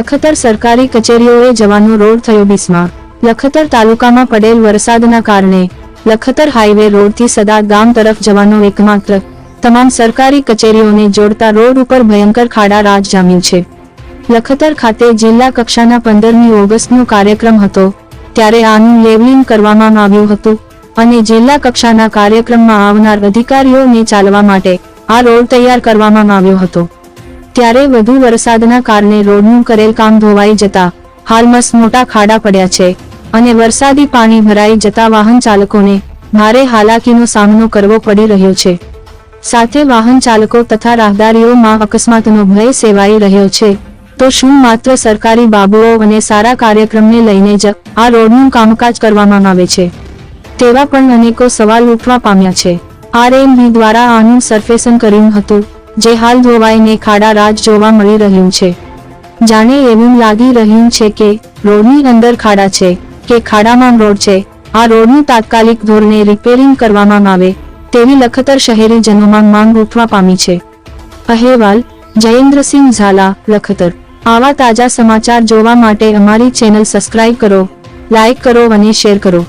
લખતર સરકારી કચેરીઓએ જવાનો રોડ થયો બિસ્માર. લખતર તાલુકામાં પડેલ વરસાદના કારણે લખતર હાઈવે રોડથી સદા ગામ તરફ જવાનો એકમાત્ર, તમામ સરકારી કચેરીઓને જોડતા રોડ ઉપર ભયંકર ખાડા રાજ જામ્યું છે. લખતર ખાતે જિલ્લા કક્ષાના પંદરમી ઓગસ્ટનો કાર્યક્રમ હતો, ત્યારે આનું લેવલિંગ કરવામાં આવ્યું હતું અને જિલ્લા કક્ષાના કાર્યક્રમમાં આવનાર અધિકારીઓને ચાલવા માટે આ રોડ તૈયાર કરવામાં આવ્યો હતો. ત્યારે વધુ વરસાદના કારણે રોડનું કરેલ કામ ધોવાઈ જતા હાલમાં મોટા ખાડા પડ્યા છે અને વરસાદી પાણી ભરાઈ જતા વાહન ચાલકોને ભારે હાલાકીનો સામનો કરવો પડી રહ્યો છે. સાથે વાહન ચાલકો તથા રાહદારીઓમાં અકસ્માતનો ભય સેવાઈ રહ્યો છે. તો શું માત્ર સરકારી બાબુઓ અને સારા કાર્યક્રમને લઈને જ આ રોડનું કામકાજ કરવામાં આવે છે? તેવા પણ અનેકો સવાલ ઉઠવા પામ્યા છે. આરએમબી દ્વારા આનું સર્ફેસન કર્યું હતું. જે હાલ ધોવાઈને ખાડા રાજ જોવા મળી રહ્યું છે. જાણે એવું લાગી રહ્યું છે કે રોડની અંદર ખાડા છે, કે ખાડામાં રોડ છે. આ રોડનું તાત્કાલિક ધોરણે રિપેરિંગ કરવામાં આવે, તેવી લખતર શહેરીજનોમાં માંગ ઉઠવા પામી છે. અહેવાલ, જયેન્દ્રસિંહ ઝાલા, લખતર. આવા તાજા સમાચાર જોવા માટે અમારી ચેનલ સબસ્ક્રાઇબ કરો લાઇક કરો અને શેર કરો.